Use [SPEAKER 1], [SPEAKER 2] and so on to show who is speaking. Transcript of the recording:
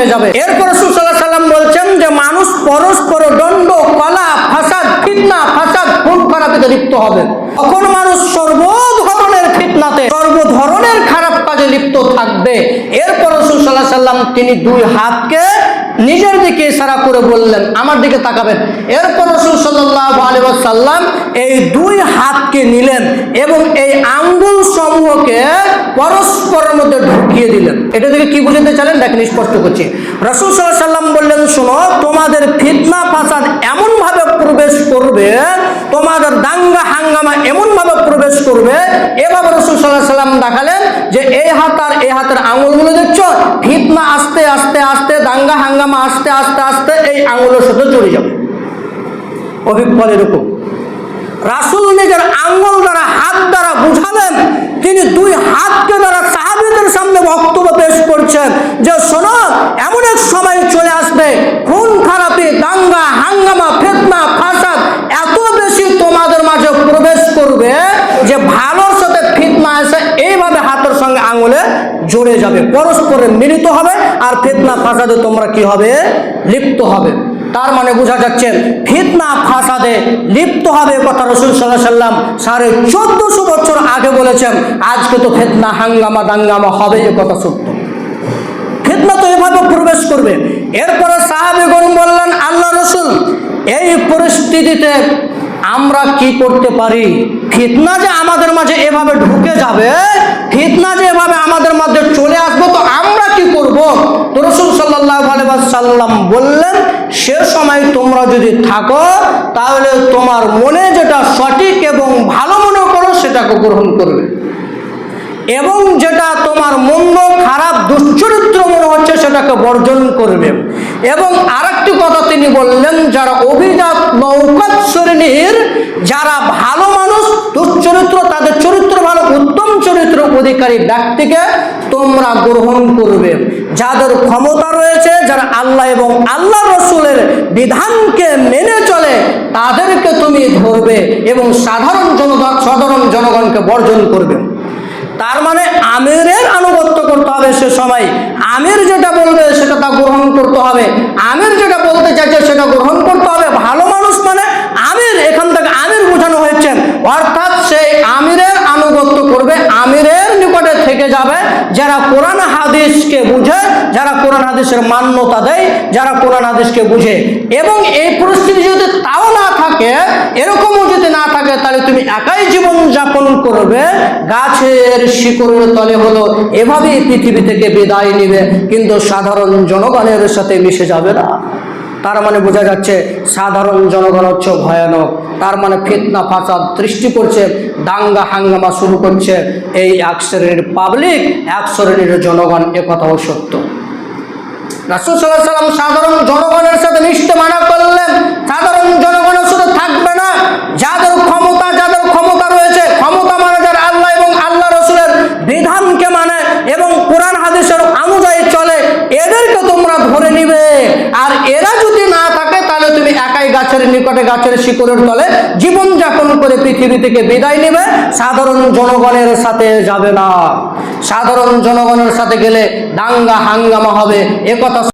[SPEAKER 1] হয়ে যাবে। এরপর সুসাল্লাহ সাল্লাম বলছেন যে মানুষ পরস্পর দণ্ড, কলা, ফাসাদ, ফিতনা, ফাসাদ, খুন খারাপিতে লিপ্ত হবে। তখন মানুষ সর্ব ধরনের ফিতনাতে সর্ব ধরনের খারাপ কাজে লিপ্ত থাকবে। এরপর সুসাল্লাহ সাল্লাম তিনি দুই হাতকে নিজের দিকে ইশারা করে বললেন, আমার দিকে তাকাবেন। এরপর রসুল সাল্লাহ আলী সাল্লাম এই দুই হাতকে নিলেন এবং এই আঙ্গুল সমূহকে পরস্পরের মধ্যে ঢুকিয়ে দিলেন। এটা থেকে কি বুঝতে চাইলেন? দেখেন স্পষ্ট করছি। রসুল সাল্লাম বললেন, শোনো, তোমাদের ফিতনা ফাসাদ এমনভাবে প্রবেশ করবে, তোমাদের দাঙ্গা হাঙ্গামা এমনভাবে প্রবেশ করবে। এভাবে রসুল সাল্লাহ সাল্লাম দেখালেন যে এই হাত আর এই হাতের আঙুলগুলো দেখছ? ফিতনা আস্তে আস্তে আস্তে, দাঙ্গা হাঙ্গামা আস্তে আস্তে আস্তে, এই আঙুলের সাথে জড়ে যাবে। অভিজ্ঞতা এরকম। রাসুল নিজের করছেন যে শোনো, এমন এক সময় চলে আসবে, খুন খারাপি, দাঙ্গা, হাঙ্গামা, ফেতনা, ফাসাদ এত বেশি তোমাদের মাঝে প্রবেশ করবে যে ভালোর সাথে ফিতনা এসে এইভাবে হাতের সঙ্গে আঙুলে জড়ে যাবে, পরস্পরে মিলিত হবে আর ফিতনা, ফাসাদে তোমরা কি হবে? লিপ্ত হবে। তার মানে বোঝা যাচ্ছে ফিতনা, ফাসাদে লিপ্ত হবে কথা রসুল সাল্লাহ সাল্লাম সাড়ে চোদ্দশো বছর আগে বলেছেন, আজকে তো ফেতনা, হাঙ্গামা, দাঙ্গামা হবে এ কথা সত্য ফিতনা তো এভাবে প্রবেশ করবে এরপরে সাহাবিগণ বললেন, আল্লাহ রসুল, এই পরিস্থিতিতে আমরা কি করতে পারি? ফিতনা যে আমাদের মাঝে এভাবে ঢুকে যাবে, ফিতনা যে এভাবে আমাদের মাঝে চলে আসবে, তো আমরা কি করব? তো রসুল সাল্লাহ সাল্লাম বললেন, সে সময় তোমরা যদি থাকো, তাহলে তোমার মনে যেটা সঠিক এবং ভালো মনে করো, সেটাকে গ্রহণ করবে। এবং যেটা তোমার মন্দ মনে সেটাকে বর্জন করবে এবং আরেকটি কথা তিনি বললেন, যারা অভিজাত নৌকাত শ্রেণির, যারা ভালো মানুষ, দুশ্চরিত্র, তাদের চরিত্র ভালো, উত্তম চরিত্র অধিকারী ব্যক্তিকে তোমরা গ্রহণ করবে। যাদের ক্ষমতা রয়েছে, যারা আল্লাহ এবং আল্লাহ রসুলের বিধানকে মেনে চলে, তাদেরকে তুমি ধরবে এবং সাধারণ জনগণ সাধারণ জনগণকে বর্জন করবে। তার মানে আমিরের আনুগত্য করতে হবে সে সময়। আমির যেটা বলবে করতে হবে। আমের যেটা বলতে চাইছে সেটা গ্রহণ করতে হবে ভালো মানুষ মানে আমির এখান থেকে আমির বোঝানো হয়েছে অর্থাৎ সেই আমিরের আনুগত্য করবে আমিরের নিকটে থেকে যাবে যারা কোরআন হাদিসকে বুঝে যারা কোরআন হাদিসের মান্যতা দেয়, যারা কোরআন হাদিসকে বুঝে। এবং এই পরিস্থিতি যদি তাও না থাকে, এরকমও যদি না থাকে, তাহলে তুমি একাই জীবন যাপন করবে। গাছের শিকড়ের তলে হলো, এভাবেই পৃথিবী থেকে বিদায় নেবে। কিন্তু সাধারণ জনগণের সাথে মিশে যাবে না। তার মানে বোঝা যাচ্ছে, সাধারণ জনগণ হচ্ছে ভয়ানক। তার মানে ফিতনা, ফাসাদ সৃষ্টি করছে, দাঙ্গা, হাঙ্গামা শুরু করছে। এই এক শ্রেণির পাবলিক এক শ্রেণির জনগণ একথাও সত্য। রাসুল সাল্লাহ সাল্লাম সাধারণ গাছের নিকটে গাছের শিকড়ের তলে জীবন যাপন করে পৃথিবী থেকে বিদায় নেবে, সাধারণ জনগণের সাথে যাবে না। সাধারণ জনগণের সাথে গেলে দাঙ্গা হাঙ্গামা হবে এ কথা